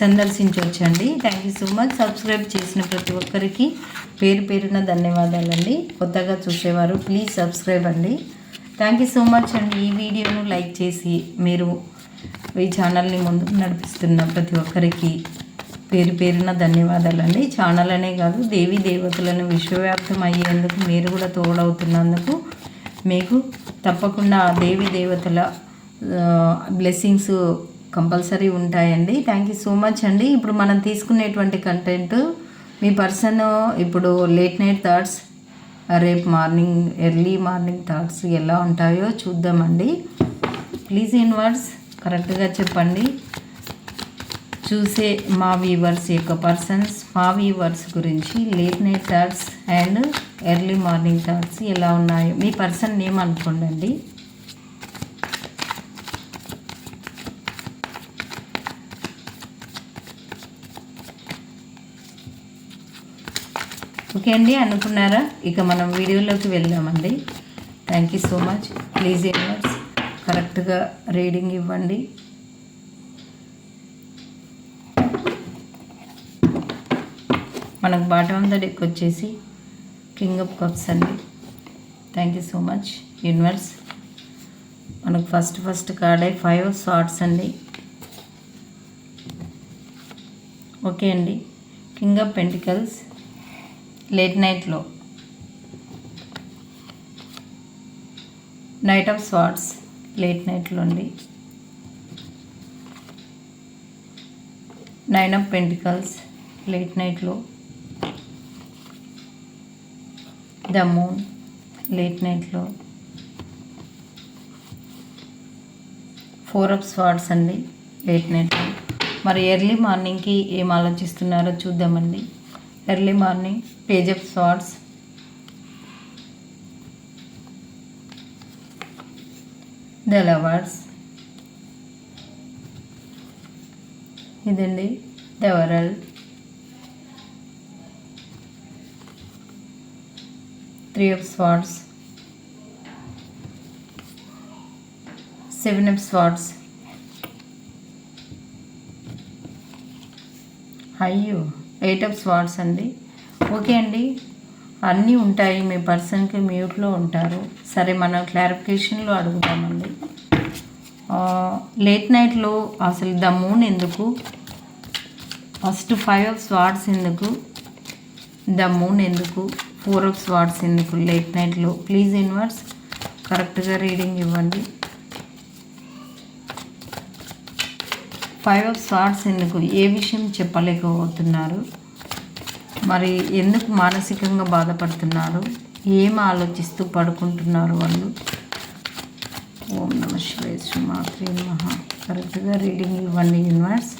సందర్శించవచ్చండి thank you so much subscribe చేసిన ప్రతి ఒక్కరికి పేరు పేరున ధన్యవాదాలండి. కొత్తగా చూసేవారు ప్లీజ్ సబ్స్క్రైబ్ అండి. థ్యాంక్ యూ సో మచ్ అండి. ఈ వీడియోను లైక్ చేసి మీరు ఈ ఛానల్ని ముందుకు నడిపిస్తున్న ప్రతి ఒక్కరికి పేరు పేరున ధన్యవాదాలండి. ఛానల్ అనే కాదు దేవీ దేవతలను విశ్వవ్యాప్తం అయ్యేందుకు మీరు కూడా తోడవుతున్నందుకు మీకు తప్పకుండా దేవి దేవతల బ్లెస్సింగ్స్ కంపల్సరీ ఉంటాయండి. థ్యాంక్ యూ సో మచ్ అండి. ఇప్పుడు మనం తీసుకునేటువంటి కంటెంట్ మీ పర్సన్ ఇప్పుడు లేట్ నైట్ థాట్స్ రేపు మార్నింగ్ ఎర్లీ మార్నింగ్ థాట్స్ ఎలా ఉంటాయో చూద్దామండి. ప్లీజ్ ఇన్వర్డ్స్ కరెక్ట్గా చెప్పండి. చూసే మా వీవర్స్ యొక్క పర్సన్స్ మా వీవర్స్ గురించి late night thoughts and early morning thoughts ఎలా ఉన్నాయో మీ పర్సన్ నేమ్ అనుకోండి ఓకే అండి అనుకున్నారా? ఇక మనం వీడియోలోకి వెళ్దామండి. Thank you so much please universe కరెక్ట్గా రీడింగ్ ఇవ్వండి. మనకు బాటం అంతా ద డెక్ వచ్చేసి కింగ్ ఆఫ్ కప్స్ అండి. Thank you so much universe మనకు ఫస్ట్ ఫస్ట్ కార్డే ఫైవ్ షార్ట్స్ అండి. ఓకే అండి. కింగ్ ఆఫ్ పెంటికల్స్ లేట్ నైట్లో నైట్ ఆఫ్ స్వాట్స్ లేట్ నైట్లో అండి. నైన్ ఆఫ్ పెంటికల్స్ లేట్ నైట్లో ద మూన్ లేట్ నైట్లో ఫోర్ ఆఫ్ స్వాట్స్ అండి లేట్ నైట్లో మరి ఎర్లీ మార్నింగ్కి ఏం ఆలోచిస్తున్నారో చూద్దామండి. Early morning page of swords the lovers. ఇదండి the world three of swords seven of swords అయ్యో ఎయిట్ ఆఫ్ స్వాట్స్ అండి. ఓకే అండి. అన్నీ ఉంటాయి. మీ పర్సన్కి మ్యూట్లో ఉంటారు. సరే మనం క్లారిఫికేషన్లో అడుగుతామండి లేట్ నైట్లో అసలు ద మూన్ ఎందుకు? ఫస్ట్ ఫైవ్ ఆఫ్ స్వార్డ్స్ ఎందుకు? ద మూన్ ఎందుకు? ఫోర్ ఆఫ్ స్వార్డ్స్ ఎందుకు లేట్ నైట్లో? Please universe. కరెక్ట్గా రీడింగ్ ఇవ్వండి. ఫైవ్ ఆఫ్ స్వార్డ్స్ ఎందుకు? ఏ విషయం చెప్పలేకపోతున్నారు. మరి ఎందుకు మానసికంగా బాధపడుతున్నారు? ఏం ఆలోచిస్తూ పడుకుంటున్నారు వాళ్ళు? ఓం నమ శివాయ శ్రీ మాత్రే కరెక్ట్గా రీడింగ్ ఇవ్వండి యూనివర్స్.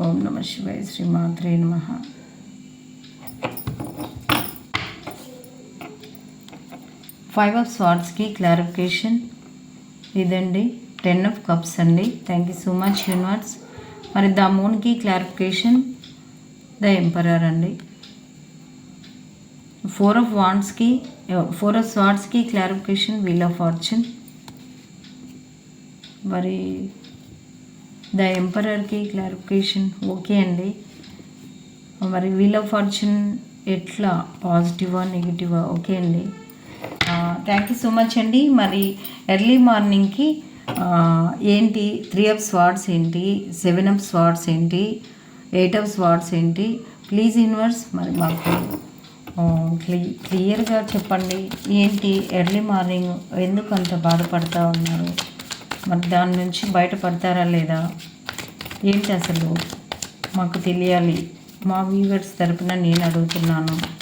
ఓం నమ శివాయ శ్రీ మాత్రే ఫైవ్ ఆఫ్ స్వార్ట్స్కి క్లారిఫికేషన్ ఇదండి. టెన్ ఆఫ్ కప్స్ అండి. Thank you so much universe. మరి ద మూన్కి క్లారిఫికేషన్ ద ఎంపరర్ అండి. ఫోర్ ఆఫ్ వాండ్స్కి ఫోర్ ఆఫ్ స్వార్డ్స్కి క్లారిఫికేషన్ వీల్ ఆఫ్ ఫార్చ్యూన్ మరి ద ఎంపరర్కి క్లారిఫికేషన్ ఓకే అండి. మరి వీల్ ఆఫ్ ఫార్చ్యూన్ ఎట్లా? పాజిటివా నెగిటివా ఓకే అండి. థ్యాంక్ యూ సో మచ్ అండి. మరి ఎర్లీ మార్నింగ్కి ఏంటి? త్రీ ఆఫ్ స్వాట్స్ ఏంటి? సెవెన్ ఆఫ్ స్వాట్స్ ఏంటి? ఎయిట్ ఆఫ్ స్వార్డ్స్ ఏంటి? ప్లీజ్ ఇన్వర్స్ మరి మాకు క్లీ క్లియర్గా చెప్పండి. ఏంటి? ఎర్లీ మార్నింగ్ ఎందుకు అంత బాధపడతా ఉన్నారు? మరి దాని నుంచి బయటపడతారా లేదా? ఏంటి అసలు? మాకు తెలియాలి. మా వ్యూవర్స్ తరపున నేను అడుగుతున్నాను.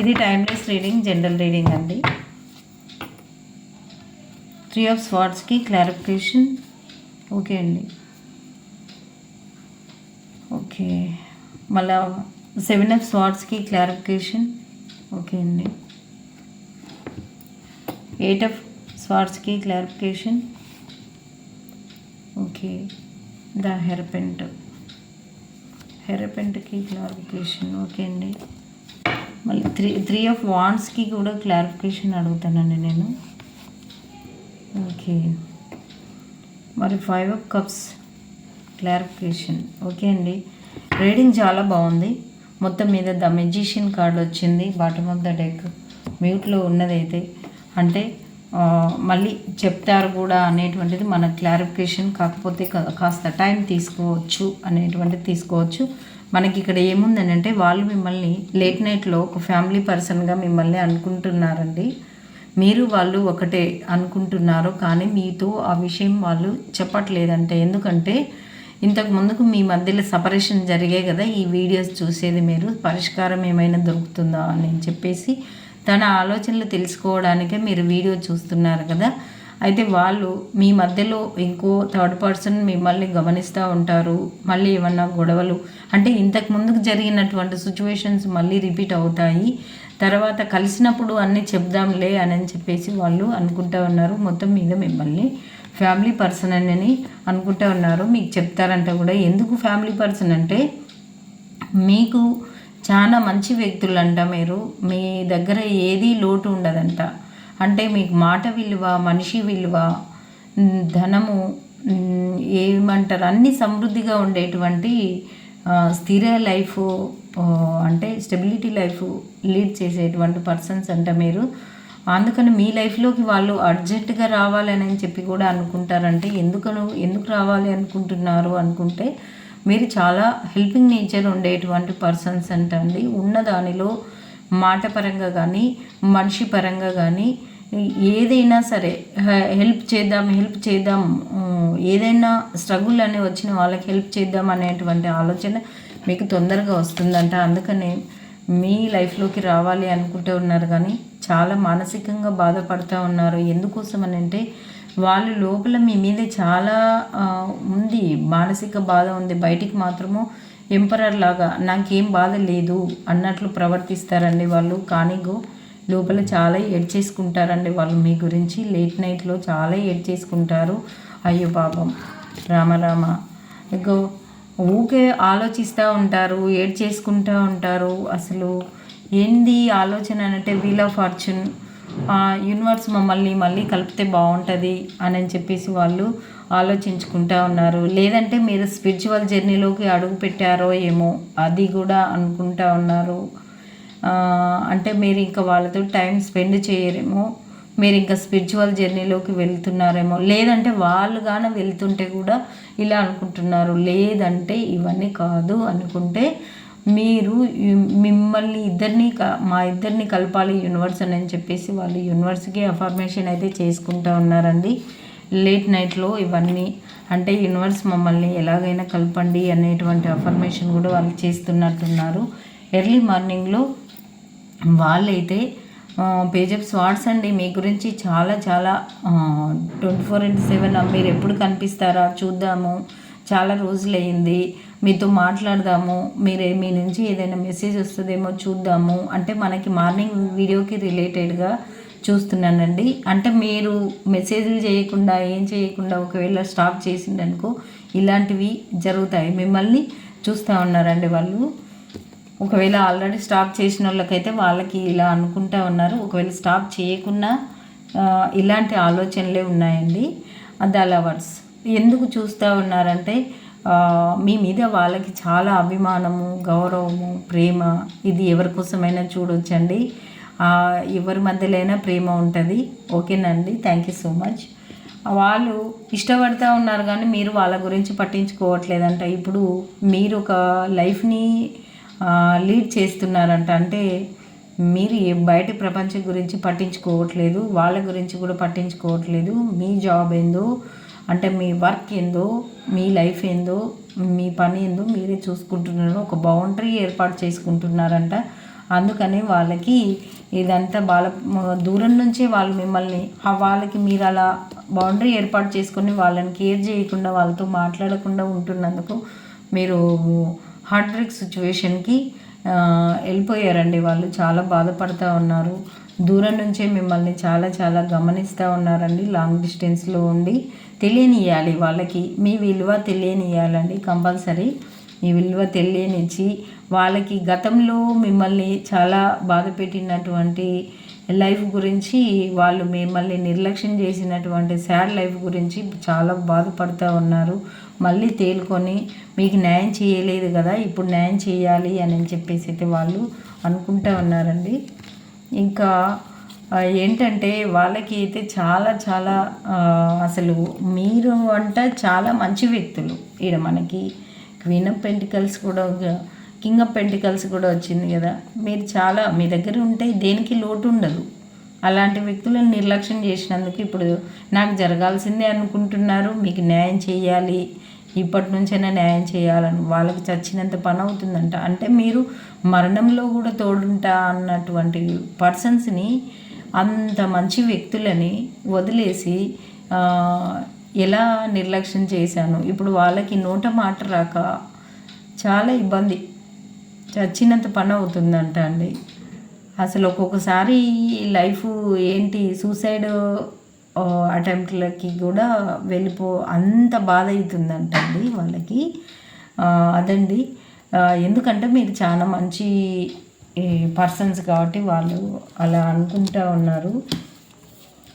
ఇది టైమ్లెస్ రీడింగ్ జనరల్ రీడింగ్ అండి. త్రీ ఆఫ్ స్వార్డ్స్కి క్లారిఫికేషన్. ఓకే అండి. ఓకే. మళ్ళా సెవెన్ ఆఫ్ స్వార్డ్స్కి క్లారిఫికేషన్. ఓకే అండి. ఎయిట్ ఆఫ్ స్వార్డ్స్కి clarification. Okay. The hierophant. హెరపెంట్కి clarification. Okay అండి. మళ్ళీ త్రీ త్రీ ఆఫ్ వాండ్స్కి కూడా క్లారిఫికేషన్ అడుగుతానండి నేను. ఓకే. మరి five of cups clarification okay అండి. రీడింగ్ చాలా బాగుంది. మొత్తం మీద ద మెజిషియన్ కార్డ్ వచ్చింది. బాటమ్ ఆఫ్ ద డెక్ మ్యూట్లో ఉన్నదైతే. అంటే మళ్ళీ చెప్తారు కూడా అనేటువంటిది మన క్లారిఫికేషన్ కాకపోతే కాస్త టైం తీసుకోవచ్చు అనేటువంటిది తీసుకోవచ్చు. మనకి ఇక్కడ ఏముందని అంటే వాళ్ళు మిమ్మల్ని లేట్ నైట్లో ఒక ఫ్యామిలీ పర్సన్గా మిమ్మల్ని అనుకుంటున్నారండి. మీరు వాళ్ళు ఒకటే అనుకుంటున్నారు కానీ మీతో ఆ విషయం వాళ్ళు చెప్పట్లేదంటే ఎందుకంటే ఇంతకు ముందుకు మీ మధ్యలో సపరేషన్ జరిగే కదా ఈ వీడియోస్ చూసేది మీరు పరిష్కారం ఏమైనా దొరుకుతుందా అని చెప్పేసి తన ఆలోచనలు తెలుసుకోవడానికే మీరు వీడియో చూస్తున్నారు కదా. అయితే వాళ్ళు మీ మధ్యలో ఇంకో థర్డ్ పర్సన్ మిమ్మల్ని గమనిస్తూ ఉంటారు మళ్ళీ ఏమన్నా గొడవలు. అంటే ఇంతకు ముందుకు జరిగినటువంటి సిచ్యువేషన్స్ మళ్ళీ రిపీట్ అవుతాయి. తర్వాత కలిసినప్పుడు అన్నీ చెప్దాంలే అని అని చెప్పేసి వాళ్ళు అనుకుంటా ఉన్నారు. మొత్తం మీద మిమ్మల్ని ఫ్యామిలీ పర్సన్ అని అనుకుంటా ఉన్నారు. మీకు చెప్తారంట కూడా. ఎందుకు ఫ్యామిలీ పర్సన్ అంటే మీకు చాలా మంచి వ్యక్తులంట మీరు. మీ దగ్గర ఏది లోటు ఉండదంట. అంటే మీకు మాట విలువ మనిషి విలువ ధనము ఏమంటారు? అన్ని సమృద్ధిగా ఉండేటువంటి స్థిర లైఫ్ అంటే స్టెబిలిటీ లైఫ్ లీడ్ చేసేటువంటి పర్సన్స్ అంట మీరు. అందుకని మీ లైఫ్లోకి వాళ్ళు అర్జెంటుగా రావాలని అని చెప్పి కూడా అనుకుంటారంటే ఎందుకను ఎందుకు రావాలి అనుకుంటున్నారు అనుకుంటే మీరు చాలా హెల్పింగ్ నేచర్ ఉండేటువంటి పర్సన్స్ అంటండి ఉన్న దానిలో మాట పరంగా కానీ మనిషి పరంగా కానీ ఏదైనా సరే హె- హెల్ప్ చేద్దాం హెల్ప్ చేద్దాం ఏదైనా స్ట్రగుల్ అని వచ్చిన వాళ్ళకి హెల్ప్ చేద్దాం అనేటువంటి ఆలోచన మీకు తొందరగా వస్తుందంట. అందుకనే మీ లైఫ్లోకి రావాలి అనుకుంటూ ఉన్నారు కానీ చాలా మానసికంగా బాధపడుతూ ఉన్నారు. ఎందుకోసం అని అంటే వాళ్ళు లోపల మీ మీద చాలా ఉంది మానసిక బాధ ఉంది. బయటికి మాత్రము ఎంపరర్ లాగా నాకేం బాధ లేదు అన్నట్లు ప్రవర్తిస్తారండి వాళ్ళు. కానీ గో లోపల చాలా ఎడ్ చేసుకుంటారండి వాళ్ళు మీ గురించి. లేట్ నైట్లో చాలా ఎడ్ చేసుకుంటారు. అయ్యో పాపం. రామరామ ఇగో ఊకే ఆలోచిస్తూ ఉంటారు ఏడ్ చేసుకుంటూ ఉంటారు. అసలు ఏంది ఆలోచన అంటే వీల్ ఆఫ్ ఫార్చ్యూన్ యూనివర్స్ మమ్మల్ని మళ్ళీ కలిపితే బాగుంటుంది అని అని చెప్పేసి వాళ్ళు ఆలోచించుకుంటా ఉన్నారు. లేదంటే మీరు స్పిరిచువల్ జర్నీలోకి అడుగు పెట్టారో ఏమో అది కూడా అనుకుంటా ఉన్నారు. అంటే మీరు ఇంకా వాళ్ళతో టైం స్పెండ్ చేయరేమో. మీరు ఇంకా స్పిరిచువల్ జర్నీలోకి వెళ్తున్నారేమో. లేదంటే వాళ్ళు గాన వెళ్తుంటే కూడా ఇలా అనుకుంటున్నారు. లేదంటే ఇవన్నీ కాదు అనుకుంటే మీరు మిమ్మల్ని ఇద్దరిని మా ఇద్దరిని కలపాలి యూనివర్స్ అని చెప్పేసి వాళ్ళు యూనివర్స్కి అఫర్మేషన్ అయితే చేసుకుంటూ ఉన్నారండి. లేట్ నైట్లో ఇవన్నీ అంటే యూనివర్స్ మమ్మల్ని ఎలాగైనా కలపండి అనేటువంటి అఫర్మేషన్ కూడా వాళ్ళు చేస్తున్నట్టున్నారు. ఎర్లీ మార్నింగ్లో వాళ్ళైతే పేజప్స్ వాట్స్ స్వాట్స్ అండి. మీ గురించి చాలా చాలా ట్వంటీ ఫోర్ ఇంటూ సెవెన్ మీరు ఎప్పుడు కనిపిస్తారా? చూద్దాము. చాలా రోజులయ్యింది. మీతో మాట్లాడదాము. మీరే మీ నుంచి ఏదైనా మెసేజ్ వస్తుందేమో చూద్దాము. అంటే మనకి మార్నింగ్ వీడియోకి రిలేటెడ్గా చూస్తున్నానండి. అంటే మీరు మెసేజ్లు చేయకుండా ఏం చేయకుండా ఒకవేళ స్టాప్ చేసిండనుకో ఇలాంటివి జరుగుతాయి. మిమ్మల్ని చూస్తూ ఉన్నారండి వాళ్ళు. ఒకవేళ ఆల్రెడీ స్టాప్ చేసిన వాళ్ళకైతే వాళ్ళకి ఇలా అనుకుంటా ఉన్నారు. ఒకవేళ స్టాప్ చేయకుండా ఇలాంటి ఆలోచనలే ఉన్నాయండి. ద లవర్స్ ఎందుకు చూస్తూ ఉన్నారంటే మీ మీద వాళ్ళకి చాలా అభిమానము గౌరవము ప్రేమ ఇది ఎవరి కోసమైనా చూడొచ్చండి. ఎవరి మధ్యలైనా ప్రేమ ఉంటుంది. ఓకేనండి? థ్యాంక్ యూ సో మచ్ వాళ్ళు ఇష్టపడతా ఉన్నారు కానీ మీరు వాళ్ళ గురించి పట్టించుకోవట్లేదంట. ఇప్పుడు మీరు ఒక లైఫ్ని లీడ్ చేస్తున్నారంట. అంటే మీరు బయట ప్రపంచం గురించి పట్టించుకోవట్లేదు వాళ్ళ గురించి కూడా పట్టించుకోవట్లేదు. మీ జాబ్ ఏందో అంటే మీ వర్క్ ఏందో మీ లైఫ్ ఏందో మీ పని ఏందో మీరే చూసుకుంటున్నారు. ఒక బౌండరీ ఏర్పాటు చేసుకుంటున్నారంట. అందుకని వాళ్ళకి ఇదంతా వాళ్ళ దూరం నుంచే వాళ్ళు మిమ్మల్ని వాళ్ళకి మీరు అలా బౌండరీ ఏర్పాటు చేసుకొని వాళ్ళని కేర్ చేయకుండా వాళ్ళతో మాట్లాడకుండా ఉంటున్నందుకు మీరు హార్ట్ బ్రేక్ సిచ్యువేషన్కి వెళ్ళిపోయారండి వాళ్ళు. చాలా బాధపడుతూ ఉన్నారు. దూరం నుంచే మిమ్మల్ని చాలా చాలా గమనిస్తూ ఉన్నారండి. లాంగ్ డిస్టెన్స్లో ఉండి తెలియనియాలి వాళ్ళకి. మీ విలువ తెలియనియాలండి కంపల్సరీ. మీ విలువ తెలియనిచ్చి వాళ్ళకి గతంలో మిమ్మల్ని చాలా బాధ పెట్టినటువంటి లైఫ్ గురించి వాళ్ళు మిమ్మల్ని నిర్లక్ష్యం చేసినటువంటి శాడ్ లైఫ్ గురించి చాలా బాధపడుతూ ఉన్నారు. మళ్ళీ తేలుకొని మీకు న్యాయం చేయలేదు కదా ఇప్పుడు న్యాయం చేయాలి అని చెప్పేసి అయితే వాళ్ళు అనుకుంటూ ఉన్నారండి. ఇంకా ఏంటంటే వాళ్ళకి అయితే చాలా చాలా అసలు మీరు అంట చాలా మంచి వ్యక్తులు. ఈడ మనకి క్వీన్ ఆఫ్ పెంటికల్స్ కూడా కింగ్ ఆఫ్ పెంటికల్స్ కూడా వచ్చింది కదా. మీరు చాలా మీ దగ్గర ఉంటే దేనికి లోటు ఉండదు. అలాంటి వ్యక్తులను నిర్లక్ష్యం చేసినందుకు ఇప్పుడు నాకు జరగాల్సిందే అనుకుంటున్నారు. మీకు న్యాయం చేయాలి. ఇప్పటి నుంచైనా న్యాయం చేయాలని వాళ్ళకి చచ్చినంత పని అవుతుందంట. అంటే మీరు మరణంలో కూడా తోడుంటా అన్నటువంటి పర్సన్స్ని అంత మంచి వ్యక్తులని వదిలేసి ఎలా నిర్లక్ష్యం చేశాను? ఇప్పుడు వాళ్ళకి నోట మాట రాక చాలా ఇబ్బంది. చచ్చినంత పని అవుతుందంట అండి. అసలు ఒక్కొక్కసారి లైఫ్ ఏంటి? సూసైడ్ అటెంప్ట్లకి కూడా వెళ్ళిపో అంత బాధ అవుతుందంట అండి వాళ్ళకి. అదండి. ఎందుకంటే మీరు చాలా మంచి పర్సన్స్ కాబట్టి వాళ్ళు అలా అనుకుంటూ ఉన్నారు.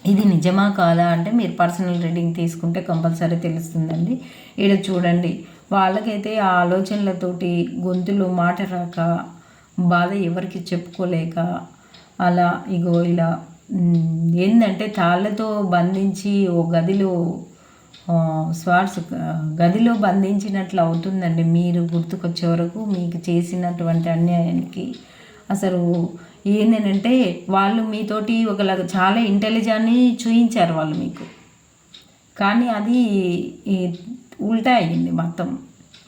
ఇది నిజమా కాదా? అంటే మీరు పర్సనల్ రీడింగ్ తీసుకుంటే కంపల్సరీ తెలుస్తుందండి. ఇక్కడ చూడండి. వాళ్ళకైతే ఆ ఆలోచనలతోటి గొంతులు మాట రాక బాధ ఎవరికి చెప్పుకోలేక అలా ఇగో ఇలా ఏంటంటే తాళ్ళతో బంధించి ఓ గదిలో స్వాట్స్ గదిలో బంధించినట్లు అవుతుందండి. మీరు గుర్తుకొచ్చే వరకు మీకు చేసినటువంటి అన్యాయానికి అసలు ఏంటంటే వాళ్ళు మీతోటి ఒకలాగా చాలా ఇంటెలిజెంట్ని చూయించారు వాళ్ళు మీకు. కానీ అది ఉల్టా అయ్యింది మొత్తం.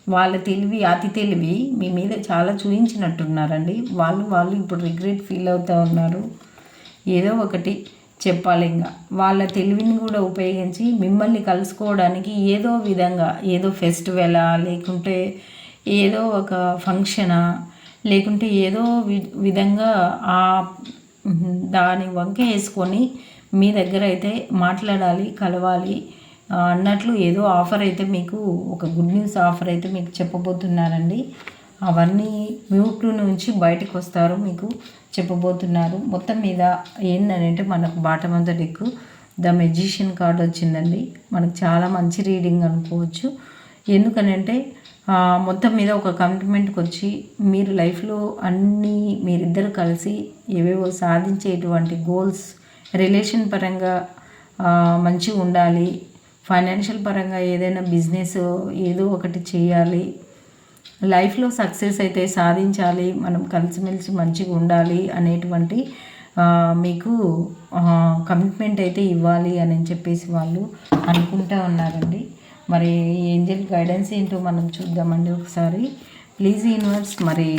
వాళ్ళ తెలివి అతి తెలివి మీ మీద చాలా చూయించినట్టున్నారండి. వాళ్ళు వాళ్ళు ఇప్పుడు రిగ్రెట్ ఫీల్ అవుతూ ఉన్నారు. ఏదో ఒకటి చెప్పాలి ఇంకా వాళ్ళ తెలివిని కూడా ఉపయోగించి మిమ్మల్ని కలుసుకోవడానికి ఏదో విధంగా ఏదో ఫెస్టివలా లేకుంటే ఏదో ఒక ఫంక్షనా లేకుంటే ఏదో వి విధంగా ఆ దాని వంక వేసుకొని మీ దగ్గర అయితే మాట్లాడాలి కలవాలి. అన్నట్లు ఏదో ఆఫర్ అయితే మీకు ఒక గుడ్ న్యూస్ ఆఫర్ అయితే మీకు చెప్పబోతున్నారండి. అవన్నీ మ్యూట్లు నుంచి బయటకు వస్తారు మీకు చెప్పబోతున్నారు. మొత్తం మీద ఏంటంటే మనకు బాటమంత of the deck the magician card వచ్చిందండి. మనకు చాలా మంచి రీడింగ్ అనుకోవచ్చు. ఎందుకనంటే మొత్తం మీద ఒక కమిట్మెంట్కి వచ్చి మీరు లైఫ్లో అన్నీ మీరిద్దరు కలిసి ఏవేవో సాధించేటువంటి గోల్స్ రిలేషన్ పరంగా మంచిగా ఉండాలి ఫైనాన్షియల్ పరంగా ఏదైనా బిజినెస్ ఏదో ఒకటి చేయాలి. లైఫ్లో సక్సెస్ అయితే సాధించాలి. మనం కలిసిమెలిసి మంచిగా ఉండాలి అనేటువంటి మీకు కమిట్మెంట్ అయితే ఇవ్వాలి అని చెప్పేసి వాళ్ళు అనుకుంటూ ఉన్నారండి. మరి ఏంజల్ గైడెన్స్ ఏంటో మనం చూద్దామండి ఒకసారి. ప్లీజ్ యూనివర్స్ మరి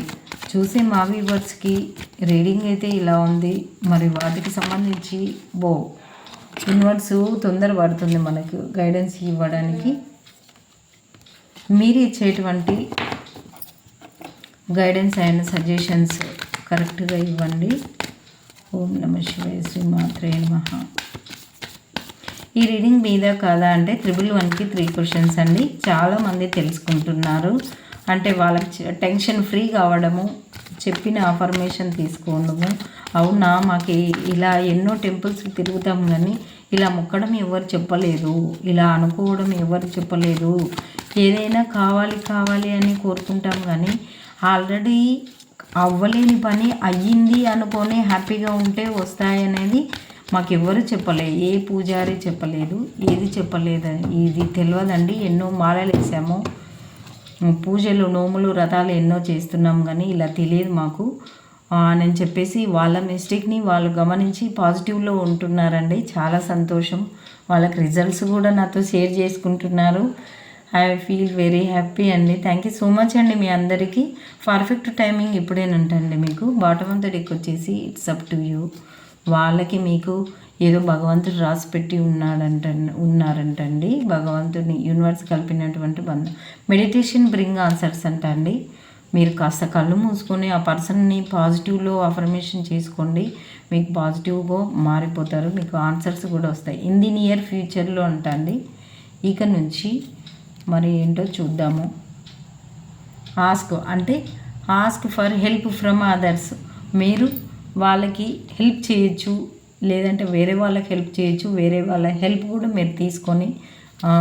చూసే మా వ్యూవర్స్కి రీడింగ్ అయితే ఇలా ఉంది. మరి వాటికి సంబంధించి బో యూనివర్స్ తొందర పడుతుంది మనకు గైడెన్స్ ఇవ్వడానికి. మీరు ఇచ్చేటువంటి గైడెన్స్ అండ్ సజెషన్స్ కరెక్ట్గా ఇవ్వండి. ఓం నమ శివాయ శ్రీ మాత్రే నమ. ఈ రీడింగ్ మీద కాదా అంటే త్రిబుల్ వన్కి త్రీ క్వశ్చన్స్ అండి. చాలామంది తెలుసుకుంటున్నారు. అంటే వాళ్ళకి టెన్షన్ ఫ్రీ కావడము చెప్పిన అఫర్మేషన్ తీసుకోవడము అవునా? మాకు ఇలా ఎన్నో టెంపుల్స్కి తిరుగుతాం కానీ ఇలా మొక్కడం ఎవరు చెప్పలేదు. ఇలా అనుకోవడం ఎవరు చెప్పలేదు. ఏదైనా కావాలి కావాలి అని కోరుకుంటాం కానీ ఆల్రెడీ అవ్వలేని పని అయ్యింది అనుకొని హ్యాపీగా ఉంటే వస్తాయనేది మాకెవ్వరు చెప్పలేదు ఏ పూజారి చెప్పలేదు ఏది చెప్పలేదు. ఇది తెలియదండి. ఎన్నో మాలలు వేసాము. పూజలు నోములు రథాలు ఎన్నో చేస్తున్నాం కానీ ఇలా తెలియదు మాకు. అని చెప్పేసి వాళ్ళ మిస్టేక్ని వాళ్ళు గమనించి పాజిటివ్లో ఉంటున్నారండి. చాలా సంతోషం. వాళ్ళకి రిజల్ట్స్ కూడా నాతో షేర్ చేసుకుంటున్నారు. ఐ ఫీల్ వెరీ హ్యాపీ అండి. థ్యాంక్ యూ సో మచ్ అండి మీ అందరికీ. పర్ఫెక్ట్ టైమింగ్ ఇప్పుడేనంటండి మీకు. బాటమ్ ఆఫ్ ద డెక్ వచ్చేసి ఇట్స్ అప్ టు యూ. వాళ్ళకి మీకు ఏదో భగవంతుడు రాసి పెట్టి ఉన్నాడంట ఉన్నారంటండి. భగవంతుని యూనివర్స్ కలిపినటువంటి బంధం. మెడిటేషన్ బ్రింగ్ ఆన్సర్స్ అంట అండి. మీరు కాస్త కళ్ళు మూసుకొని ఆ పర్సన్ని పాజిటివ్లో అఫర్మేషన్ చేసుకోండి. మీకు పాజిటివ్గా మారిపోతారు మీకు ఆన్సర్స్ కూడా వస్తాయి. ఇన్ ది నియర్ ఫ్యూచర్లో అంటండి ఇక నుంచి మరి ఏంటో చూద్దాము. ఆస్క్ అంటే ask for help from others మీరు వాళ్ళకి హెల్ప్ చేయొచ్చు. లేదంటే వేరే వాళ్ళకి హెల్ప్ చేయొచ్చు. వేరే వాళ్ళ హెల్ప్ కూడా మీరు తీసుకొని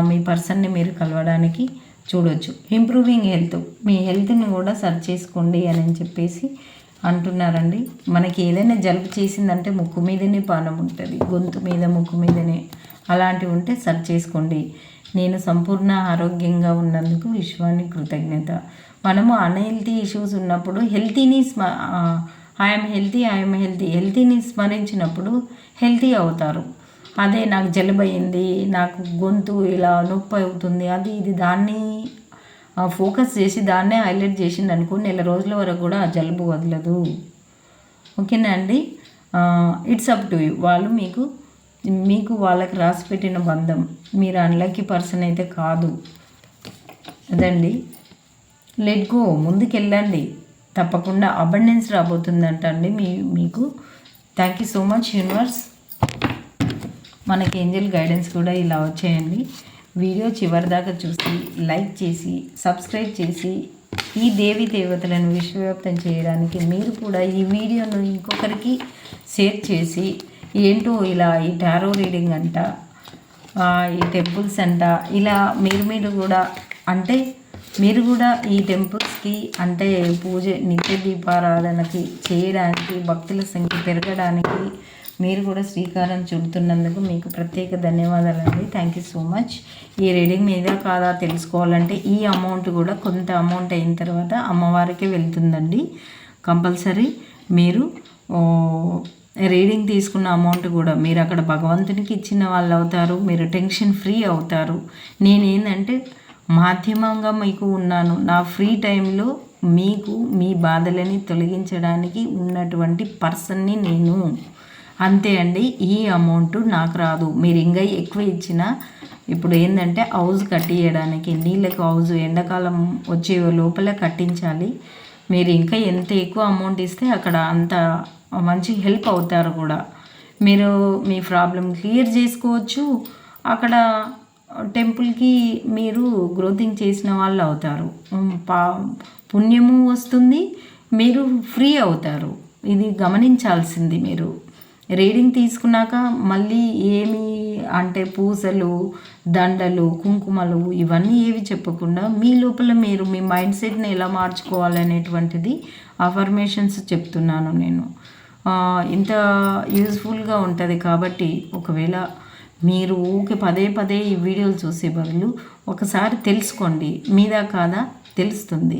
మీ పర్సన్ని మీరు కలవడానికి చూడొచ్చు. ఇంప్రూవింగ్ హెల్త్ మీ హెల్త్ని కూడా సర్చ్ చేసుకోండి అని చెప్పేసి అంటున్నారండి. మనకి ఏదైనా జలుబు చేసిందంటే ముక్కు మీదనే పానం ఉంటుంది. గొంతు మీద ముక్కు మీదనే అలాంటివి ఉంటే సర్చ్ చేసుకోండి. నేను సంపూర్ణ ఆరోగ్యంగా ఉన్నందుకు విశ్వాన్ని కృతజ్ఞత. మనము అన్హెల్తీ ఇష్యూస్ ఉన్నప్పుడు హెల్తీని స్మ ఐఎమ్ హెల్తీ ఐఎమ్ హెల్తీ హెల్తీని స్మరించినప్పుడు హెల్తీ అవుతారు. అదే నాకు జలుబు అయింది నాకు గొంతు ఇలా నొప్పి అవుతుంది అది ఇది దాన్ని ఫోకస్ చేసి దాన్నే హైలైట్ చేసింది అనుకో నెల రోజుల వరకు కూడా ఆ జలుబు వదలదు. ఓకేనా అండి? ఇట్స్ అప్ టు యూ వాళ్ళు మీకు మీకు వాళ్ళకి రాసి పెట్టిన బంధం. మీరు అన్లక్కీ పర్సన్ అయితే కాదు. అదండి. లెట్ గో ముందుకెళ్ళండి. తప్పకుండా అబండెన్స్ రాబోతుందంట అండి మీ మీకు. Thank you so much universe మనకి ఏంజల్ గైడెన్స్ కూడా ఇలా వచ్చాయండి. వీడియో చివరిదాకా చూసి లైక్ చేసి సబ్స్క్రైబ్ చేసి ఈ దేవి దేవతలను విశ్వవ్యాప్తం చేయడానికి మీరు కూడా ఈ వీడియోను ఇంకొకరికి షేర్ చేసి ఏంటో ఇలా ఈ టారో రీడింగ్ అంట ఈ టెంపుల్స్ అంట ఇలా మీరు మీరు కూడా అంటే మీరు కూడా ఈ టెంపుల్స్కి అంటే పూజ నిత్య దీపారాధనకి చేయడానికి భక్తుల సంఖ్య పెరగడానికి మీరు కూడా శ్రీకారం చుడుతున్నందుకు మీకు ప్రత్యేక ధన్యవాదాలండి. థ్యాంక్ యూ సో మచ్ ఈ రీడింగ్ మీద కాదా తెలుసుకోవాలంటే ఈ అమౌంట్ కూడా కొంత అమౌంట్ అయిన తర్వాత అమ్మవారికి వెళ్తుందండి. కంపల్సరీ మీరు రీడింగ్ తీసుకున్న అమౌంట్ కూడా మీరు అక్కడ భగవంతునికి ఇచ్చిన వాళ్ళు అవుతారు మీరు టెన్షన్ ఫ్రీ అవుతారు. నేనేంటంటే మాధ్యమంగా మీకు ఉన్నాను. నా ఫ్రీ టైంలో మీకు మీ బాధలని తొలగించడానికి ఉన్నటువంటి పర్సన్ని నేను. అంతే అండి ఈ అమౌంట్ నాకు రాదు. మీరు ఇంకా ఎక్కువ ఇచ్చిన ఇప్పుడు ఏంటంటే హౌస్ కట్టియడానికి నీళ్ళకు హౌస్ ఎండాకాలం వచ్చే లోపల కట్టించాలి. మీరు ఇంకా ఎంత ఎక్కువ అమౌంట్ ఇస్తే అక్కడ అంత మంచి హెల్ప్ అవుతారు కూడా. మీరు మీ ప్రాబ్లం క్లియర్ చేసుకోవచ్చు. అక్కడ టెంపుల్కి మీరు గ్రోతింగ్ చేసిన వాళ్ళు అవుతారు. పా పుణ్యము వస్తుంది మీరు ఫ్రీ అవుతారు. ఇది గమనించాల్సింది మీరు. రీడింగ్ తీసుకున్నాక మళ్ళీ ఏమి అంటే పూసలు దండలు కుంకుమలు ఇవన్నీ ఏవి చెప్పకుండా మీ లోపల మీరు మీ మైండ్ సెట్ని ఎలా మార్చుకోవాలనేటువంటిది అఫర్మేషన్స్ చెప్తున్నాను నేను. ఇంత యూజ్ఫుల్గా ఉంటుంది కాబట్టి ఒకవేళ మీరు ఊకే పదే పదే ఈ వీడియోలు చూసే బదులు ఒకసారి తెలుసుకోండి. మీదా కాదా? తెలుస్తుంది.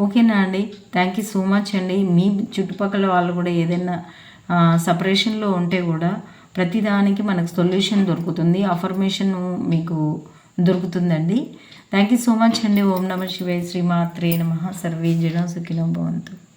ఓకేనా అండి? థ్యాంక్ యూ సో మచ్ అండి. మీ చుట్టుపక్కల వాళ్ళు కూడా ఏదైనా సపరేషన్లో ఉంటే కూడా ప్రతిదానికి మనకు సొల్యూషన్ దొరుకుతుంది. అఫర్మేషన్ మీకు దొరుకుతుందండి. థ్యాంక్ యూ సో మచ్ అండి. ఓం నమ శివాయ శ్రీమాత్రే నమ. సర్వే జనం సుఖినో భవంతు.